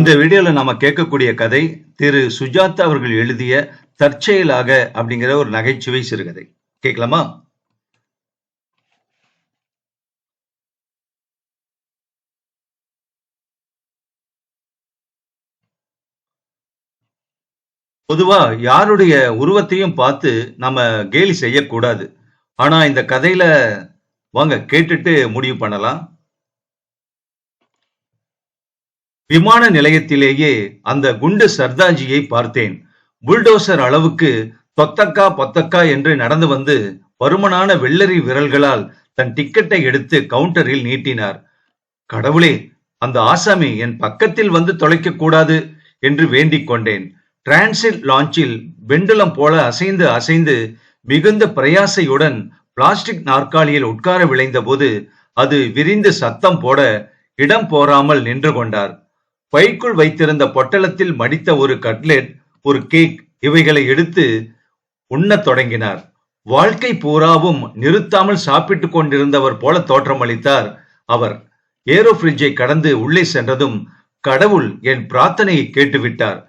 இந்த வீடியோல நாம கேட்கக்கூடிய கதை திரு சுஜாதா அவர்கள் எழுதிய தற்செயலாக அப்படிங்கிற ஒரு நகைச்சுவை சிறுகதை. கேட்கலாமா? பொதுவா யாருடைய உருவத்தையும் பார்த்து நம்ம கேலி செய்யக்கூடாது. ஆனா இந்த கதையில வாங்க கேட்டுட்டு முடிவு பண்ணலாம். விமான நிலையத்திலேயே அந்த குண்டு சர்தாஜியை பார்த்தேன். புல்டோசர் அளவுக்கு தொத்தக்கா பொத்தக்கா என்று நடந்து வந்து பருமனான வெள்ளரி விரல்களால் தன் டிக்கெட்டை எடுத்து கவுண்டரில் நீட்டினார். கடவுளே அந்த ஆசாமி என் பக்கத்தில் வந்து தொலைக்க கூடாது என்று வேண்டிக் கொண்டேன். டிரான்சிட் லான்ச்சில் வெண்டுலம் போல அசைந்து அசைந்து மிகுந்த பிரயாசையுடன் பிளாஸ்டிக் நாற்காலியில் உட்கார விளைந்த போது அது விரிந்து சத்தம் போட இடம் போராமல் நின்று கொண்டார். பைக்குள் வைத்திருந்த பொட்டலத்தில் மடித்த ஒரு கட்லெட் ஒரு கேக் இவைகளை எடுத்து உண்ணத் தொடங்கினார். வாழ்க்கை பூராவும் நிறுத்தாமல் சாப்பிட்டுக் கொண்டிருந்தவர் போல தோற்றமளித்தார் அவர். ஏரோ பிரிட்ஜை கடந்து உள்ளே சென்றதும் கடவுள் என் பிரார்த்தனையை கேட்டுவிட்டார்.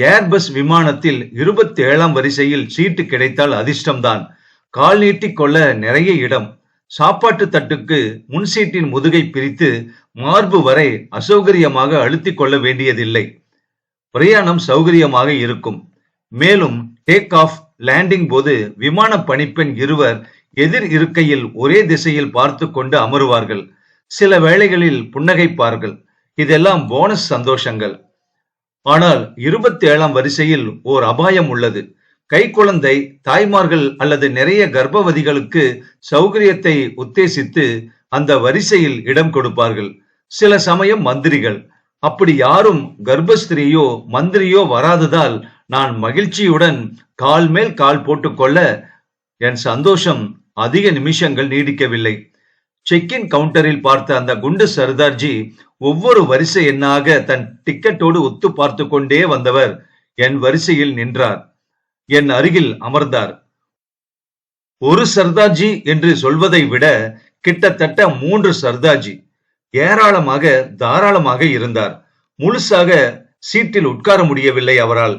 ஏர்பஸ் விமானத்தில் இருபத்தி ஏழாம் வரிசையில் சீட்டு கிடைத்தால் அதிர்ஷ்டம்தான். கால் நீட்டிக் கொள்ள நிறைய இடம். சாப்பாட்டு தட்டுக்கு முன் சீட்டின் முதுகை பிரித்து மார்பு வரை அசௌகரியமாக அழுத்திக் கொள்ள வேண்டியதில்லை. பிரயாணம் சௌகரியமாக இருக்கும். மேலும் டேக் ஆஃப் லேண்டிங் போது விமான பணிப்பெண் இருவர் எதிர் இருக்கையில் ஒரே திசையில் பார்த்து கொண்டு அமருவார்கள். சில வேளைகளில் புன்னகைப்பார்கள். இதெல்லாம் போனஸ் சந்தோஷங்கள். ஆனால் இருபத்தி ஏழாம் வரிசையில் ஓர் அபாயம் உள்ளது. கை குழந்தை தாய்மார்கள் அல்லது நிறைய கர்ப்பவதிகளுக்கு சௌகரியத்தை உத்தேசித்து அந்த வரிசையில் இடம் கொடுப்பார்கள். சில சமயம் மந்திரிகள் அப்படி யாரும் கர்ப்பஸ்திரியோ மந்திரியோ வராததால் நான் மகிழ்ச்சியுடன் கால் மேல் கால் போட்டுக்கொள்ள என் சந்தோஷம் அதிக நிமிஷங்கள் நீடிக்கவில்லை. செக்கின் கவுண்டரில் பார்த்த அந்த குண்டு சர்தார்ஜி ஒவ்வொரு வரிசை எண்ணாக தன் டிக்கெட்டோடு ஒத்து பார்த்து கொண்டே வந்தவர் என் வரிசையில் நின்றார். என் அருகில் அமர்ந்தார். ஒரு சர்தார்ஜி என்று சொல்வதை விட கிட்டத்தட்ட மூன்று சர்தாஜி ஏராளமாக தாராளமாக இருந்தார். முழுசாக சீட்டில் உட்கார முடியவில்லை அவரால்.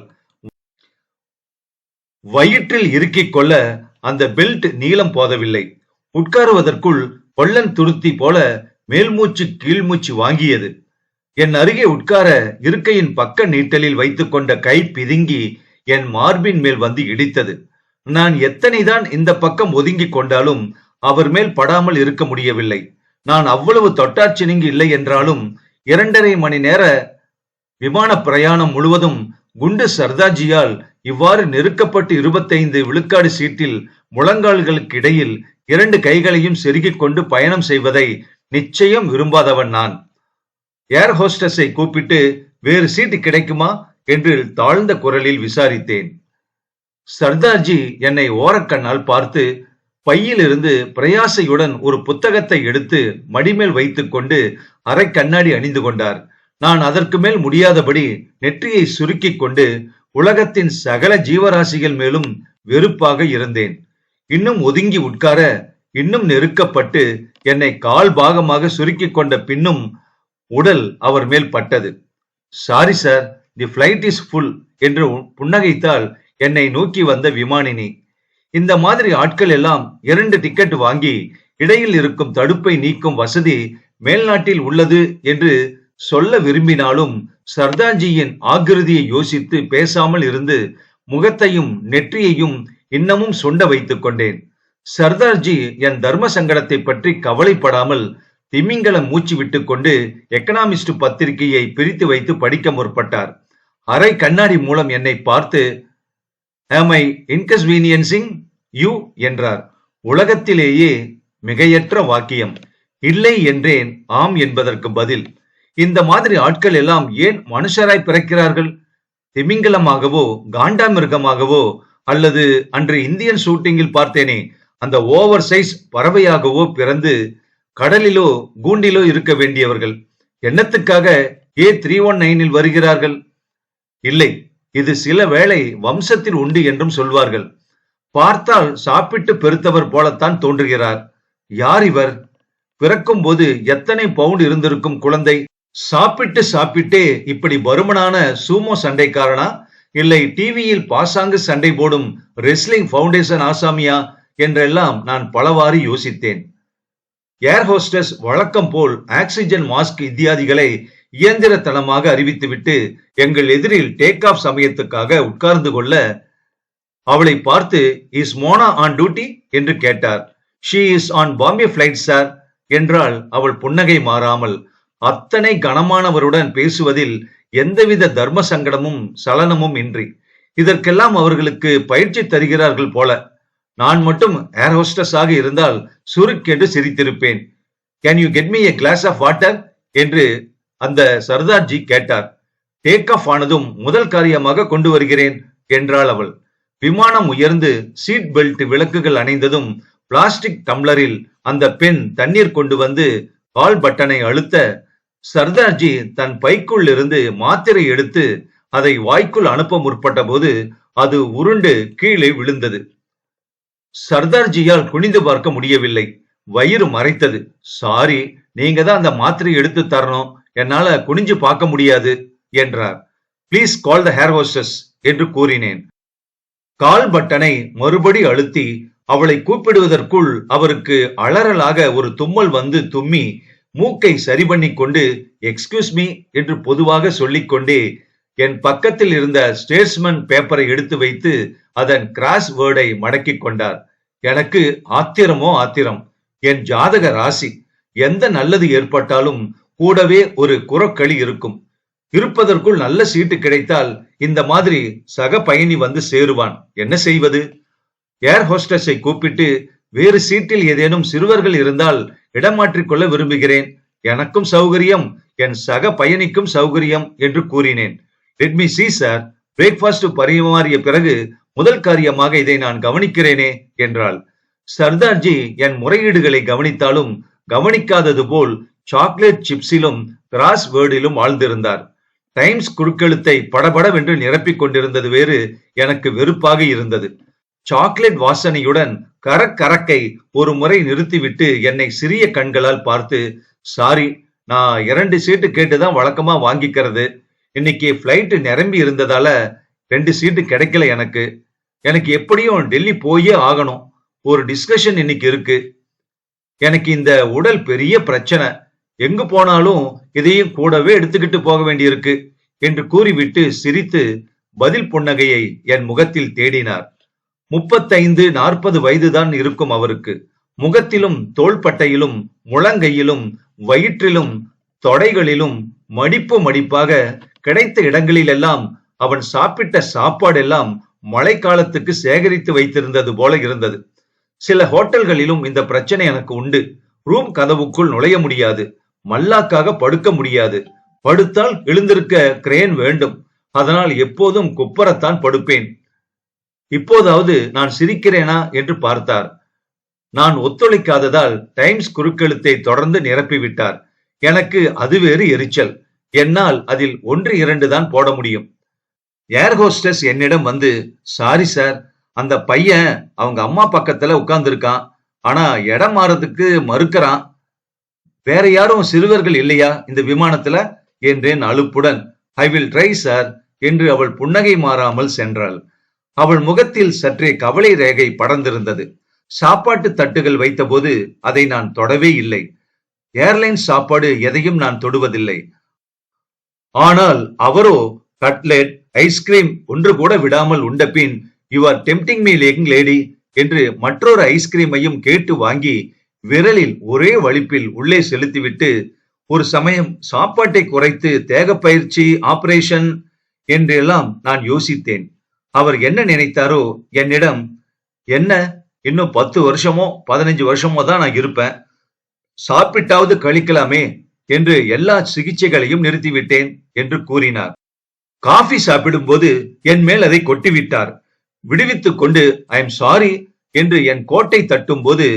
வயிற்றில் இருக்கிக் கொள்ள அந்த பெல்ட் நீளம் போதவில்லை. உட்காருவதற்குள் கொள்ளன் துருத்தி போல மேல்மூச்சு கீழ்மூச்சு வாங்கியது. என் அருகே உட்கார இருக்கையின் பக்க நீட்டலில் வைத்துக்கொண்ட கை பிதுங்கி என் மார்பின் மேல் வந்து இடித்தது. நான் எத்தனைதான் இந்த பக்கம் ஒதுங்கிக் கொண்டாலும் அவர் மேல் படாமல் இருக்க முடியவில்லை. நான் அவ்வளவு தொட்டாச்சினிங்கு இல்லை என்றாலும் இரண்டரை மணி நேர விமான பிரயாணம் முழுவதும் குண்டு சர்தாஜியால் இவ்வாறு நெருக்கப்பட்டு இருபத்தைந்து விழுக்காடு சீட்டில் முழங்கால்களுக்கு இடையில் இரண்டு கைகளையும் செருகிக் கொண்டு பயணம் செய்வதை நிச்சயம் விரும்பாதவன் நான். ஏர் ஹோஸ்டஸை கூப்பிட்டு வேறு சீட்டு கிடைக்குமா? என்று தாழ்ந்த குரலில் விசாரித்தேன். சர்தார்ஜி என்னை ஓரக்கண்ணால் பார்த்து பையிலிருந்து பிரயாசையுடன் ஒரு புத்தகத்தை எடுத்து மடிமேல் வைத்துக் கொண்டு அரை கண்ணாடி அணிந்து கொண்டார். நான் அதற்கு மேல் முடியாதபடி நெற்றியை சுருக்கிக் கொண்டு உலகத்தின் சகல ஜீவராசிகள் மேலும் வெறுப்பாக இருந்தேன். இன்னும் ஒதுங்கி உட்கார இன்னும் நெருக்கப்பட்டு என்னை கால் பாகமாக சுருக்கிக் கொண்ட பின்னும் உடல் அவர் மேல் பட்டது. Sorry sir the flight is full என்று புன்னகைத்தால் என்னை நோக்கி வந்த விமானினி. இந்த மாதிரி ஆட்கள் எல்லாம் இரண்டு டிக்கெட் வாங்கி இடையில் இருக்கும் தடுப்பை நீக்கும் வசதி மேல்நாட்டில் உள்ளது என்று சொல்ல விரும்பினாலும் சர்தார்ஜியின் ஆகிருதியை யோசித்து பேசாமல் இருந்து முகத்தையும் நெற்றியையும் இன்னமும் சொண்ட வைத்துக் கொண்டேன். சர்தார்ஜி என் தர்ம சங்கடத்தை பற்றி கவலைப்படாமல் திமிங்கலம் மூச்சு விட்டுக்கொண்டு எக்கனாமிஸ்ட் பத்திரிகையை பிரித்து வைத்து படிக்க முற்பட்டார். அரை கண்ணாடி மூலம் என்னை பார்த்து am I inconveniencing? யூ என்றார். உலகத்திலேயே மிகையற்ற வாக்கியம். இல்லை என்றேன் ஆம் என்பதற்கு பதில். இந்த மாதிரி ஆட்கள் எல்லாம் ஏன் மனுஷராய் பிறக்கிறார்கள்? திமிங்கலமாகவோ காண்டாமிருகமாகவோ அல்லது அன்று இந்தியன் ஷூட்டிங்கில் பார்த்தேனே அந்த ஓவர் சைஸ் பறவையாகவோ பிறந்து கடலிலோ கூண்டிலோ இருக்க வேண்டியவர்கள். என்னத்துக்காக ஏ த்ரீ ஒன் நைனில் வருகிறார்கள்? இல்லை இது சில வேளை வம்சத்தில் உண்டு என்றும் சொல்வார்கள். பார்த்தால் சாப்பிட்டு பெருத்தவர் போலத்தான் தோன்றுகிறார். யார் இவர்? பிறக்கும் போது எத்தனை பவுண்ட் இருந்திருக்கும் குழந்தை? சாப்பிட்டு சாப்பிட்டே இப்படி பருமனான சூமோ சண்டைக்காரனா? இல்லை டிவியில் பாசாங்கு சண்டை போடும் ரெஸ்லிங் ஃபவுண்டேஷன் ஆசாமியா? என்றெல்லாம் நான் பலவாறு யோசித்தேன். ஏர் ஹோஸ்டஸ் வழக்கம் போல் ஆக்சிஜன் மாஸ்க் இத்தியாதிகளை இயந்திரத்தனமாக அறிவித்துவிட்டு எங்கள் எதிரில் டேக் ஆஃப் சமயத்துக்காக உட்கார்ந்து கொள்ள அவளை பார்த்து இஸ் மோனா ஆன் டியூட்டி என்று கேட்டார். She is on Bombay flight sir என்றால் அவள் புன்னகை மாறாமல். அத்தனை கனமானவருடன் பேசுவதில் எந்தவித தர்ம சங்கடமும் சலனமும் இன்றி. இதற்கெல்லாம் அவர்களுக்கு பயிற்சி தருகிறார்கள் போல. நான் மட்டும் ஏர் ஹோஸ்டஸ் ஆக இருந்தால் சுருக்கென்று சிரித்திருப்பேன். Can you get me a glass of water என்று அந்த சர்தார்ஜி கேட்டார். டேக் ஆஃப் ஆனதும் முதல் காரியமாக கொண்டு வருகிறேன் என்றாள் அவள். விமானம் உயர்ந்து சீட் பெல்ட் விளக்குகள் அணைந்ததும் பிளாஸ்டிக் டம்ளரில் அந்த பெண் தண்ணீர் கொண்டு வந்து கால் பட்டனை அழுத்த சர்தார்ஜி தன் பைக்குள் இருந்து மாத்திரை எடுத்து அதை வாய்க்குள் அனுப்ப முற்பட்ட போது அது உருண்டு கீழே விழுந்தது. சர்தார்ஜியால் குனிந்து பார்க்க முடியவில்லை. வயிறு மறைத்தது. சாரி நீங்க தான் அந்த மாத்திரை எடுத்து தரணும். என்னால குனிஞ்சு பார்க்க முடியாது என்றார். Please call the air hostess என்று கூறினேன். கால் பட்டனை மறுபடி அழுத்தி அவளை கூப்பிடுவதற்குள் அவருக்கு அலறலாக ஒரு தும்மல் வந்து தும்மி மூக்கை சரி பண்ணி கொண்டு எக்ஸ்கியூஸ் மீ என்று பொதுவாக சொல்லிக்கொண்டே என் பக்கத்தில் இருந்த ஸ்டேட்ஸ்மேன் பேப்பரை எடுத்து வைத்து அதன் கிராஸ் வேர்டை மடக்கிக் கொண்டார். எனக்கு ஆத்திரமோ ஆத்திரம். என் ஜாதக ராசி. எந்த நல்லது ஏற்பட்டாலும் கூடவே ஒரு குரக்களி இருக்கும். இருப்பதற்குள் நல்ல சீட்டு கிடைத்தால் இந்த மாதிரி சக பயணி வந்து சேருவான். என்ன செய்வது? ஏர் ஹோஸ்டஸை கூப்பிட்டு வேறு சீட்டில் ஏதேனும் சிறுவர்கள் இருந்தால் இடமாற்றிக்கொள்ள விரும்புகிறேன். எனக்கும் சௌகரியம் என் சக பயணிக்கும் சௌகரியம் என்று கூறினேன். Let me see sir breakfast பரிமாறிய பிறகு முதல் காரியமாக இதை நான் கவனிக்கிறேனே என்றாள். சர்தார்ஜி என் முறையீடுகளை கவனித்தாலும் கவனிக்காதது போல் சாக்லேட் சிப்ஸிலும் கிராஸ் வேர்டிலும் ஆழ்ந்திருந்தார் டைம்ஸ் குறுக்கெழுத்தை படபடவென்று நிரப்பிக் கொண்டிருந்தது வேறு எனக்கு வெறுப்பாக இருந்தது. சாக்லேட் வாசனையுடன் கரக்கரக்கை ஒரு முறை நிறுத்திவிட்டு என்னை சிறிய கண்களால் பார்த்து சாரி நான் இரண்டு சீட்டு கேட்டுதான் வழக்கமா வாங்கிக்கிறது. இன்னைக்கு பிளைட் நிரம்பி இருந்ததால ரெண்டு சீட்டு கிடைக்கல எனக்கு. எனக்கு எப்படியும் டெல்லி போயே ஆகணும். ஒரு டிஸ்கஷன் இன்னைக்கு இருக்கு. எனக்கு இந்த உடல் பெரிய பிரச்சனை. எங்கு போனாலும் இதையும் கூடவே எடுத்துக்கிட்டு போக வேண்டியிருக்கு என்று கூறிவிட்டு சிரித்து பதில் புன்னகையை என் முகத்தில் தேடினார். முப்பத்தைந்து நாற்பது வயதுதான் இருக்கும் அவருக்கு. முகத்திலும் தோள்பட்டையிலும் முழங்கையிலும் வயிற்றிலும் தொடைகளிலும் மடிப்பு மடிப்பாக கிடைத்த இடங்களிலெல்லாம் அவன் சாப்பிட்ட சாப்பாடெல்லாம் மழைக்காலத்துக்கு சேகரித்து வைத்திருந்தது போல இருந்தது. சில ஹோட்டல்களிலும் இந்த பிரச்சனை எனக்கு உண்டு. ரூம் கதவுக்குள் நுழைய முடியாது. மல்லாக்காக படுக்க முடியாது. படுத்தால் எழுந்திருக்க கிரேன் வேண்டும். அதனால் எப்போதும் குப்பரத்தான் படுப்பேன். இப்போதாவது நான் சிரிக்கிறேனா என்று பார்த்தார். நான் ஒத்துழைக்காததால் டைம்ஸ் குறுக்கெழுத்தை தொடர்ந்து நிரப்பிவிட்டார். எனக்கு அது வேறு எரிச்சல். என்னால் அதில் ஒன்று இரண்டு தான் போட முடியும். ஏர் ஹோஸ்டஸ் என்னிடம் வந்து சாரி சார் அந்த பையன் அவங்க அம்மா பக்கத்துல உட்கார்ந்துருக்கான். ஆனா இடம் மாறதுக்கு மறுக்கிறான். வேற யாரும் சிறுவர்கள் இல்லையா இந்த விமானத்துல? என்றேன் அலுப்புடன். ஐ வில் ட்ரை சார் என்று அவள் புன்னகை மாறாமல் சென்றாள். அவள் முகத்தில் சற்றே கவலை ரேகை படர்ந்திருந்தது. சாப்பாட்டு தட்டுகள் வைத்தபோது அதை நான் தொடவே இல்லை. ஏர்லைன் சாப்பாடு எதையும் நான் தொடுவதில்லை. ஆனால் அவரோ கட்லெட் ஐஸ்கிரீம் ஒன்று கூட விடாமல் உண்ட பின் you are tempting me lagging lady என்று மற்றொரு ஐஸ்கிரீமையும் கேட்டு வாங்கி விரலில் ஒரே வலிப்பில் உள்ளே செலுத்திவிட்டு ஒரு சமயம் சாப்பாட்டை குறைத்து தேக பயிற்சி ஆபரேஷன் என்றெல்லாம் நான் யோசித்தேன். அவர் என்ன நினைத்தாரோ என்னிடம் என்ன இன்னும் பத்து வருஷமோ பதினஞ்சு வருஷமோ தான் நான் இருப்பேன். சாப்பிட்டாவது கழிக்கலாமே என்று எல்லா சிகிச்சைகளையும் நிறுத்திவிட்டேன் என்று கூறினார். காஃபி சாப்பிடும்போது என் மேல் அதை கொட்டிவிட்டார். விடுவித்துக் கொண்டு ஐ எம் சாரி என்று என் கோட்டை தட்டும் போது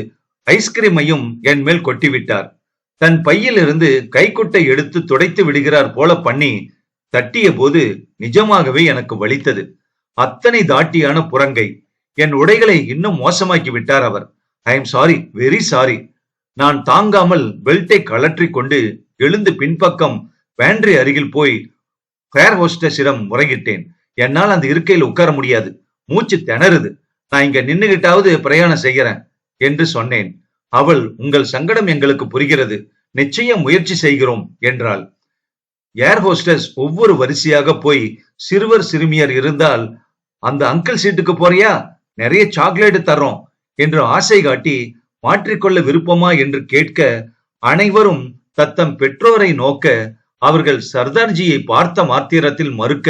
ஐஸ்கிரீமையும் என் மேல் கொட்டிவிட்டார். தன் பையிலிருந்து கைக்குட்டை எடுத்து துடைத்து விடுகிறார் போல பண்ணி தட்டிய போது நிஜமாகவே எனக்கு வலித்தது. அத்தனை தாட்டியான புறங்கை. என் உடைகளை இன்னும் மோசமாக்கி விட்டார் அவர். I am sorry very sorry நான் தாங்காமல் பெல்ட்டை கழற்றி கொண்டு எழுந்து பின்பக்கம் பேண்ட்ரி அருகில் போய் ஃபேர் ஹோஸ்டஸிடம் முறையிட்டேன். என்னால் அந்த இருக்கையில் உட்கார முடியாது. மூச்சு திணறுது. நான் இங்க நின்னுகிட்டாவது பிரயாணம் செய்கிறேன். என்று சொன்னேன். அவள் உங்கள் சங்கடம் எங்களுக்கு புரிகிறது. நிச்சயம் முயற்சி செய்கிறோம் என்றாள். ஏர் ஹோஸ்டஸ் ஒவ்வொரு வரிசையாக போய் சிறுவர் சிறுமியர் இருந்தால் அந்த அங்கிள் சீட்டுக்கு போறியா? நிறைய சாக்லேட் தர்றோம் என்று ஆசை காட்டி மாற்றிக்கொள்ள விருப்பமா? என்று கேட்க அனைவரும் தத்தம் பெற்றோரை நோக்க அவர்கள் சர்தார்ஜியை பார்த்த மாத்திரத்தில் மறுக்க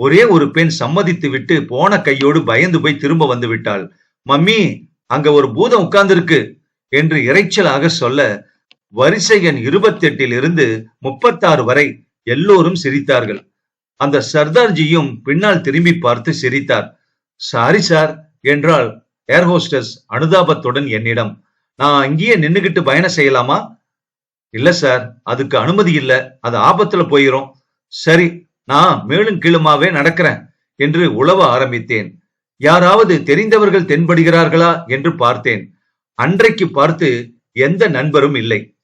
ஒரே ஒரு பெண் சம்மதித்து விட்டு போன கையோடு பயந்து போய் திரும்ப வந்து விட்டாள். மம்மி அங்க ஒரு பூதம் உட்கார்ந்திருக்கு என்று இறைச்சலாக சொல்ல வரிசை எண் இருபத்தி எட்டில் இருந்து முப்பத்தாறு வரை எல்லோரும் சிரித்தார்கள். அந்த சர்தார்ஜியும் பின்னால் திரும்பி பார்த்து சிரித்தார். சாரி சார் என்றால் ஏர் ஹோஸ்டஸ் அனுதாபத்துடன் என்னிடம். நான் அங்கேயே நின்னுகிட்டு பயணம் செய்யலாமா? இல்ல சார் அதுக்கு அனுமதி இல்ல. அது ஆபத்துல போயிரும். சரி நான் மேலும் கீழுமாவே நடக்கிறேன் என்று உழவ ஆரம்பித்தேன். யாராவது தெரிந்தவர்கள் தென்படுகிறார்களா என்று பார்த்தேன். அன்றைக்கு பார்த்து எந்த நண்பரும் இல்லை.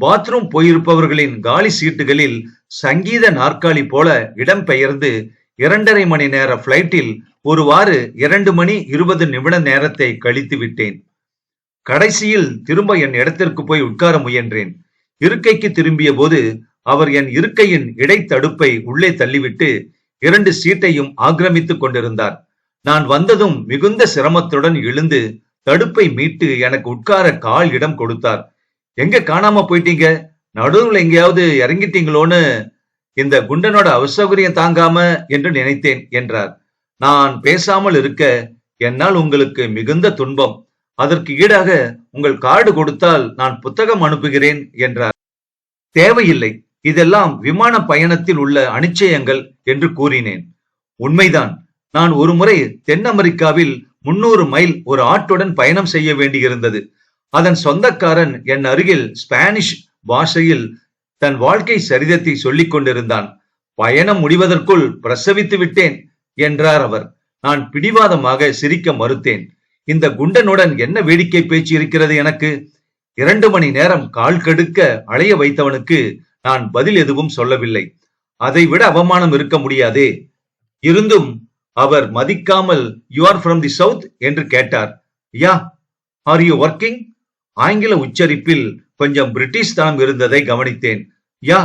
பாத்ரூம் போயிருப்பவர்களின் காலி சீட்டுகளில் சங்கீத நாற்காலி போல இடம் பெயர்ந்து இரண்டரை மணி நேர பிளைட்டில் ஒருவாறு இரண்டு மணி இருபது நிமிட நேரத்தை கழித்து விட்டேன். கடைசியில் திரும்ப என் இடத்திற்கு போய் உட்கார முயன்றேன். இருக்கைக்கு திரும்பிய போது அவர் என் இருக்கையின் இடைத்தடுப்பை உள்ளே தள்ளிவிட்டு இரண்டு சீட்டையும் ஆக்கிரமித்துக் கொண்டிருந்தார். நான் வந்ததும் மிகுந்த சிரமத்துடன் எழுந்து தடுப்பை மீட்டு எனக்கு உட்கார கால் இடம் கொடுத்தார். எங்க காணாம போயிட்டீங்க? நடுவுல எங்கேயாவது இறங்கிட்டீங்களோன்னு இந்த குண்டனோட அசௌகரியம் தாங்காம என்று நினைத்தேன் என்றார். நான் பேசாமல் இருக்க என்னால் உங்களுக்கு மிகுந்த துன்பம். அதற்கு ஈடாக உங்கள் கார்டு கொடுத்தால் நான் புத்தகம் அனுப்புகிறேன் என்றார். தேவையில்லை. இதெல்லாம் விமான பயணத்தில் உள்ள அனிச்சயங்கள் என்று கூறினேன். உண்மைதான். நான் ஒருமுறை தென் அமெரிக்காவில் முன்னூறு மைல் ஒரு ஆட்டுடன் பயணம் செய்ய வேண்டியிருந்தது. அதன் சொந்தக்காரன் என் அருகில் ஸ்பானிஷ் பாஷையில் தன் வாழ்க்கை சரிதத்தை சொல்லிக் கொண்டிருந்தான். பயணம் முடிவதற்குள் பிரசவித்து விட்டேன் என்றார் அவர். நான் பிடிவாதமாக சிரிக்க மறுத்தேன். இந்த குண்டனுடன் என்ன வேடிக்கை பேச்சு இருக்கிறது எனக்கு? இரண்டு மணி நேரம் கால் கடுக்க அலைய வைத்தவனுக்கு நான் பதில் எதுவும் சொல்லவில்லை. அதைவிட அவமானம் இருக்க முடியாதே. இருந்தும் அவர் மதிக்காமல் you are from the south என்று கேட்டார். யா ஆர் யூ ஒர்க்கிங் ஆங்கில உச்சரிப்பில் கொஞ்சம் பிரிட்டிஷ் தனம் இருந்ததை கவனித்தேன். யா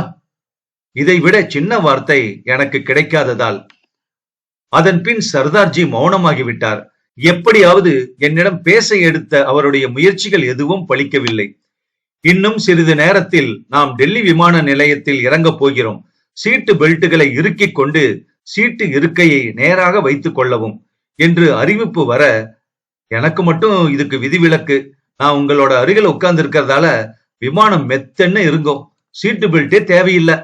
இதை விட சின்ன வார்த்தை எனக்கு கிடைக்காததால். அதன் பின் சர்தார்ஜி மௌனமாகிவிட்டார். எப்படியாவது என்னிடம் பேச எடுத்த அவருடைய முயற்சிகள் எதுவும் பலிக்கவில்லை. இன்னும் சிறிது நேரத்தில் நாம் டெல்லி விமான நிலையத்தில் இறங்கப் போகிறோம். சீட்டு பெல்ட்டுகளை இறுக்கிக் கொண்டு சீட்டு இருக்கையை நேராக வைத்துக் கொள்ளவும் என்று அறிவிப்பு வர எனக்கு மட்டும் இதுக்கு விதிவிலக்கு. நான் உங்களோட அருகில் உட்கார்ந்து இருக்கிறதால விமானம் மெத்தன்னு இருங்கும் சீட்டு பெல்ட்டே தேவையில்லை.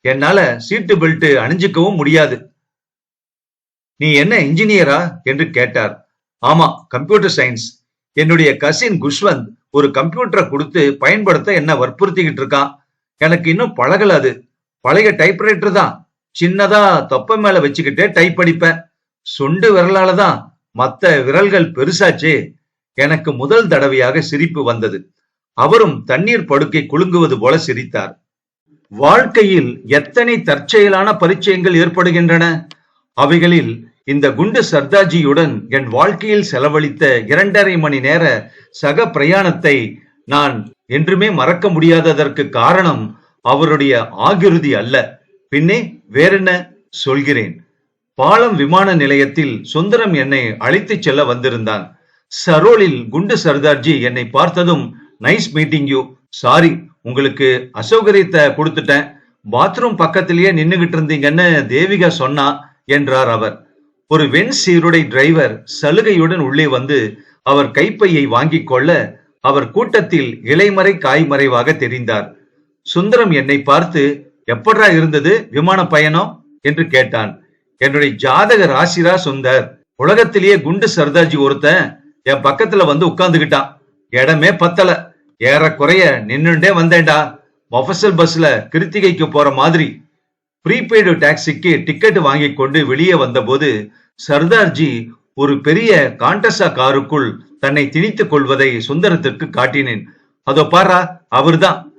என்னால சீட்டு பெல்ட் அணிஞ்சிக்கவும் முடியாது. நீ என்ன இன்ஜினியரா? என்று கேட்டார். ஆமா கம்ப்யூட்டர் சயின்ஸ். என்னுடைய கசின் குஷ்வந்த் ஒரு கம்ப்யூட்டரை கொடுத்து பயன்படுத்த என்ன வற்புறுத்திக்கிட்டு இருக்கான்? எனக்கு இன்னும் பழகல அது. பழைய டைப்ரைட்டர் தான். சின்னதா தொப்பை மேல வச்சுக்கிட்டே டைப் அடிப்பேன். சுண்டு விரலால தான் மத்த விரல்கள் பெருசாச்சே. எனக்கு முதல் தடவையாக சிரிப்பு வந்தது. அவரும் தண்ணீர் படுக்கை குலுங்குவது போல சிரித்தார். வாழ்க்கையில் எத்தனை தற்செயலான பரிச்சயங்கள் ஏற்படுகின்றன? அவைகளில் இந்த குண்டு சர்தாஜியுடன் என் வாழ்க்கையில் செலவழித்த இரண்டரை மணி நேர சக பிரயாணத்தை நான் என்றுமே மறக்க முடியாததற்கு காரணம் அவருடைய ஆகிருதி அல்ல. பின்னே வேறென்ன? சொல்கிறேன். பாலம் விமான நிலையத்தில் சுந்தரம் என்னை அழைத்துச் செல்ல வந்திருந்தான். சரோலில் குண்டு சர்தார்ஜி என்னை பார்த்ததும் நைஸ் மீட்டிங் யூ. சாரி உங்களுக்கு அசௌகரியத்தை கொடுத்துட்டேன். பாத்ரூம் பக்கத்திலேயே நின்னுகிட்டு இருந்தீங்கன்னு தேவிகா சொன்னா என்றார் அவர். ஒரு வெண் சீருடை டிரைவர் சலுகையுடன் உள்ளே வந்து அவர் கைப்பையை வாங்கிக் கொள்ள அவர் கூட்டத்தில் இலைமறை காய்மறைவாக தெரிந்தார். சுந்தரம் என்னை பார்த்து எப்படா இருந்தது? விமான பயணம்? என்று கேட்டான். என்னுடைய ஜாதக ராசிரா சுந்தர். உலகத்திலேயே குண்டு சர்தார்ஜி ஒருத்தன் என் பக்கத்துல வந்து உட்கார்ந்துகிட்டான். இடமே பத்தல. ஏறக்குறைய நின்னுண்டே வந்தேன்டா. மொஃபசல் பஸ்ல கிருத்திகைக்கு போற மாதிரி. ப்ரீபெய்டு டாக்ஸிக்கு டிக்கெட் வாங்கி கொண்டு வெளியே வந்தபோது சர்தார்ஜி ஒரு பெரிய காண்டசா காருக்குள் தன்னை திணித்துக் கொள்வதை சுந்தரத்திற்கு காட்டினேன். அதோ பாரா அவர்தான்.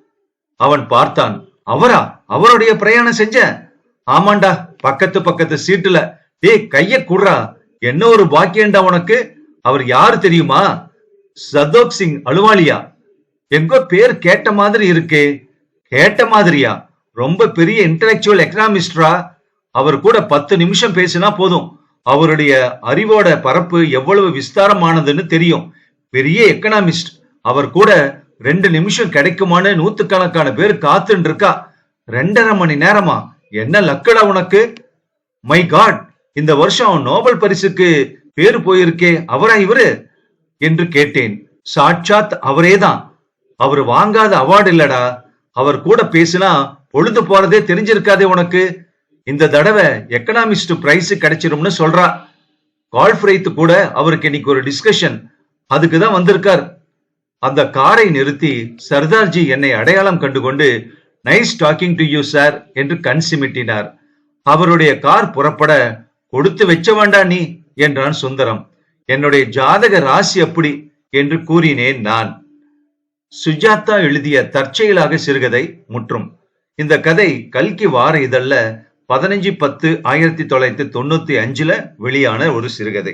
அவன் பார்த்தான். அவரா? அவருடைய பிரயாணம் செஞ்ச? ஆமாண்டா பக்கத்து பக்கத்து சீட்டுல. டே கைய குடுறா. என்ன ஒரு பாக்கியண்டா உனக்கு? அவர் யாரு தெரியுமா? சதோக் சிங் அலுவாலியா. எங்க பேர் கேட்ட மாதிரி இருக்கே. கேட்ட மாதிரியா? ரொம்ப பெரிய இன்டலெக்சுவல் எக்கனாமிஸ்டரா அவர் கூட பத்து நிமிஷம் பேசினா போதும். அவருடைய அறிவோட பரப்பு எவ்வளவு விஸ்தாரமானதுன்னு தெரியும். பெரிய எக்கனாமிஸ்ட் அவர் கூட ரெண்டு நிமிஷம் கிடைக்குமான்னு நூத்துக்கணக்கான பேர் காத்துன்னு இருக்கா ரெண்டரை மணி நேரமா? என்ன லக்கடா உனக்கு? மை காட் இந்த வருஷம் நோபல் பரிசுக்கு பேரு போயிருக்கே அவரா இவரு? என்று கேட்டேன். சாட்சாத் அவரேதான். அவர் வாங்காத அவார்டு இல்லடா. அவர் கூட பேசினா பொழுது போறதே தெரிஞ்சிருக்காதே உனக்கு. இந்த தடவை எக்கனாமிஸ்ட் பிரைஸ் கிடைச்சிரும்னு சொல்றா. கால்ஃபிரைத்து கூட அவருக்கு இன்னைக்கு ஒரு டிஸ்கஷன் அதுக்கு தான் வந்திருக்கார். அந்த காரை நிறுத்தி சர்தார்ஜி என்னை அடையாளம் கண்டுகொண்டு nice talking to you sir என்று கண் சிமிட்டினார். அவருடைய கார் புறப்பட கொடுத்து வச்ச வேண்டா நீ என்றான் சுந்தரம். என்னுடைய ஜாதக ராசி அப்படி என்று கூறினேன் நான். சுஜாதா எழுதிய தற்செயலாக சிறுகதை முற்றும். இந்த கதை கல்கி வார இதழில் பதினஞ்சு பத்து ஆயிரத்தி தொள்ளாயிரத்தி தொண்ணூத்தி அஞ்சுல வெளியான ஒரு சிறுகதை.